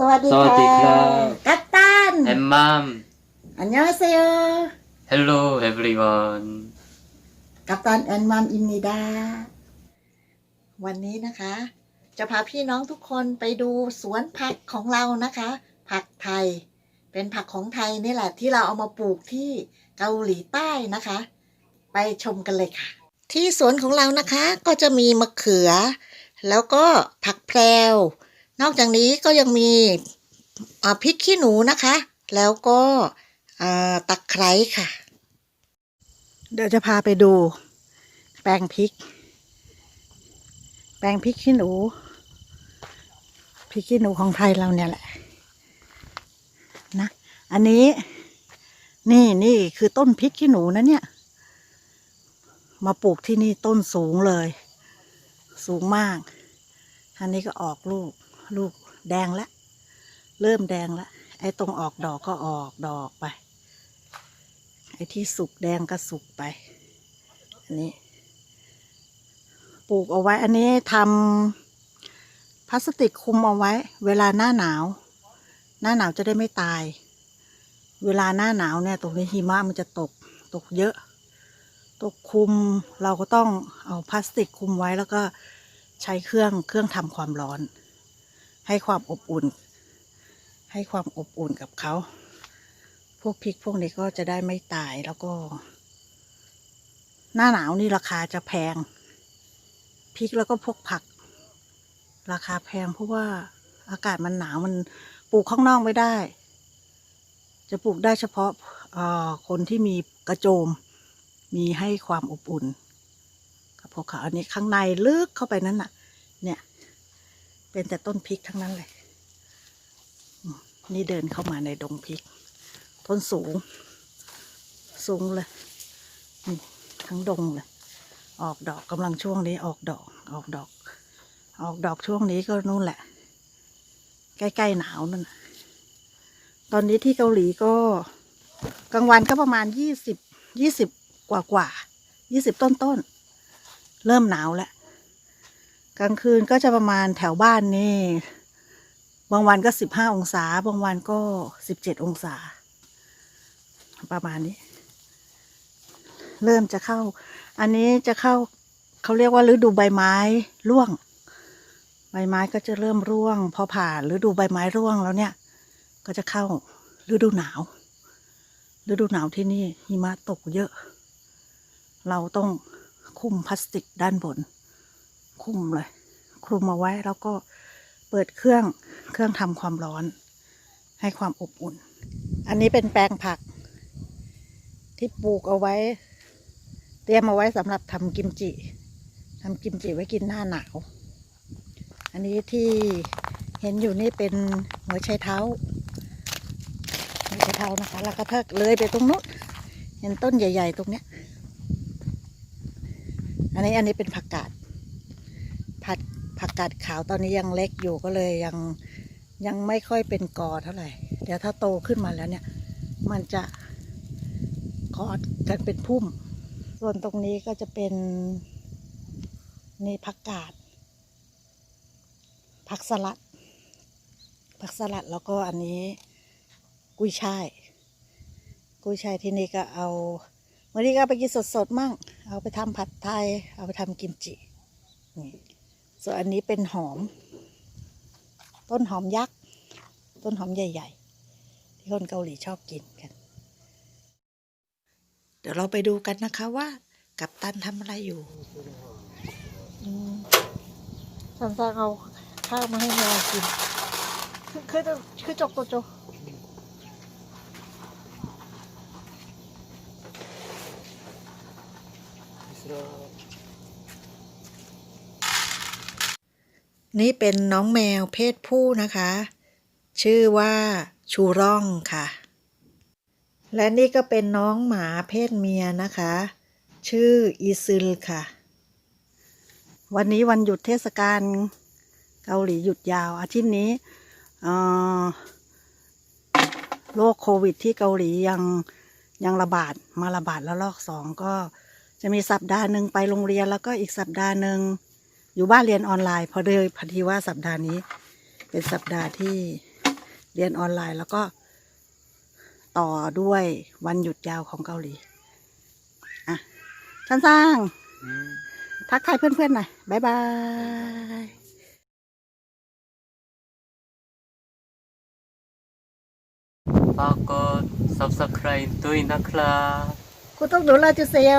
สวัสดีสวัสดีครับกัปตัน and mom อันยองเซโย hello everyone กัปตันแอนมัมอิมนิดา วันนี้นะคะ จะพาพี่น้องทุกคนไปดูสวนผักของเรานะคะ ผักไทย เป็นผักของไทยนี่แหละที่เราเอามาปลูกที่เกาหลีใต้นะคะ ไปชมกันเลยค่ะ ที่สวนของเรานะคะก็จะมีมะเขือ แล้วก็ผักแพรว นอกจากนี้ก็ยังมีพริกขี้หนูนะคะ แล้วก็ตะไคร้ค่ะ เดี๋ยวจะพาไปดู แปลงพริก แปลงพริกขี้หนู พริกขี้หนูของไทยเราเนี่ยแหละนะ อันนี้นี่นี่คือต้นพริกขี้หนูนะเนี่ย มาปลูกที่นี่ต้นสูงเลย สูงมากอันนี้ก็ออกลูก ลูกแดงแล้วเริ่มแดงแล้วไอ้ตรงออกดอกก็ออกดอกไป ไอ้ที่สุกแดงก็สุกไป อันนี้ ปลูกเอาไว้ อันนี้ทำพลาสติกคุมเอาไว้ เวลาหน้าหนาว หน้าหนาวจะได้ไม่ตาย เวลาหน้าหนาวเนี่ยตรงนี้หิมะมันจะตก ตกเยอะ ตกคุม เราก็ต้องเอาพลาสติกคุมไว้แล้วก็ใช้เครื่องเครื่องทำความร้อน ให้ความอบอุ่น ให้ความอบอุ่นกับเขา พวกพริกพวกนี้ก็จะได้ไม่ตายแล้วก็ หน้าหนาวนี่ราคาจะแพง พริกแล้วก็พวกผัก ราคาแพงเพราะว่าอากาศมันหนาวมันปลูกข้างนอกไม่ได้ จะปลูกได้เฉพาะคนที่มีกระโจม มีให้ความอบอุ่นกับพวกเขาอันนี้ข้างในลึกเข้าไปนั้นน่ะ เนี่ย เป็นแต่ต้นพริกทั้งนั้นเลย นี่เดินเข้ามาในดงพริก ต้นสูง สูงเลย นี่ทั้งดงเลย ออกดอกกำลังช่วงนี้ออกดอก ออกดอก ออกดอกช่วงนี้ก็นู่นแหละ ใกล้ๆหนาวนั่นตอนนี้ที่เกาหลีก็กลางวันก็ประมาณยี่สิบยี่สิบกว่ากว่ายี่สิบต้นต้นๆเริ่มหนาวแล้ว กลางคืนก็จะประมาณแถวบ้านนี่ บางวันก็สิบห้าองศา บางวันก็สิบเจ็ดองศา ประมาณนี้ เริ่มจะเข้า อันนี้จะเข้าเขาเรียกว่าฤดูใบไม้ร่วง ใบไม้ก็จะเริ่มร่วง พอผ่านฤดูใบไม้ร่วงแล้วเนี่ย ก็จะเข้าฤดูหนาวฤดูหนาวที่นี่หิมะตกเยอะ เราต้องคุมพลาสติกด้านบน คลุมเลย คลุมเอาไว้แล้วก็เปิดเครื่องเครื่องทำความร้อน ให้ความอบอุ่น อันนี้เป็นแปลงผัก ที่ปลูกเอาไว้ เตรียมเอาไว้สำหรับทำกิมจิทำกิมจิไว้กินหน้าหนาว อันนี้ที่เห็นอยู่นี่เป็นหัวไชเท้าหัวไชเท้านะคะ แล้วก็ถ้าเลยไปตรงนู้นเห็นต้นใหญ่ ๆ ตรงเนี้ย อันนี้อันนี้เป็นผักกาด ผัดผักกาดขาวตอนนี้ยังเล็กอยู่ก็เลยยังยังไม่ค่อยเป็นกอเท่าไหร่ เดี๋ยวถ้าโตขึ้นมาแล้วเนี่ย มันจะกอดกันเป็นพุ่ม ส่วนตรงนี้ก็จะเป็นนี่ผักกาดผักสลัด ผักสลัดแล้วก็อันนี้กุ้ยช่าย กุ้ยช่ายที่นี่ก็เอาวันนี้ก็ไปกินสดๆมั่ง เอาไปทำผัดไทย เอาไปทำกิมจินี่ ส่วนอันนี้เป็นหอม ต้นหอมยักษ์ ต้นหอมใหญ่ ๆ ที่คนเกาหลีชอบกินกัน เดี๋ยวเราไปดูกันนะคะว่า กัปตันทำอะไรอยู่สันสังเอาข้าวมาให้แมวกิน คือคือคือจกตัวโจก นี่เป็นน้องแมวเพศผู้นะคะ ชื่อว่าชูร่องค่ะ และนี่ก็เป็นน้องหมาเพศเมียนะคะ ชื่ออีซึลค่ะ วันนี้วันหยุดเทศกาลเกาหลีหยุดยาว อาทิตย์นี้โรคโควิดที่เกาหลียังยังระบาดมาระบาดแล้วลอกสองก็จะมีสัปดาห์หนึ่งไปโรงเรียนแล้วก็อีกสัปดาห์หนึ่ง อยู่บ้านเรียนออนไลน์เพอเลยพอดีว่าสัปดาห์นี้ เป็นสัปดาห์ที่เรียนออนไลน์แล้วก็ต่อด้วยวันหยุดยาวของเกาหลี อะท่านสร้าง 음. ทักทายเพื่อนๆหน่อย บ๊ายบายฝากกด subscribe ด้วยนะครับกูต้องดูแลจุเซโย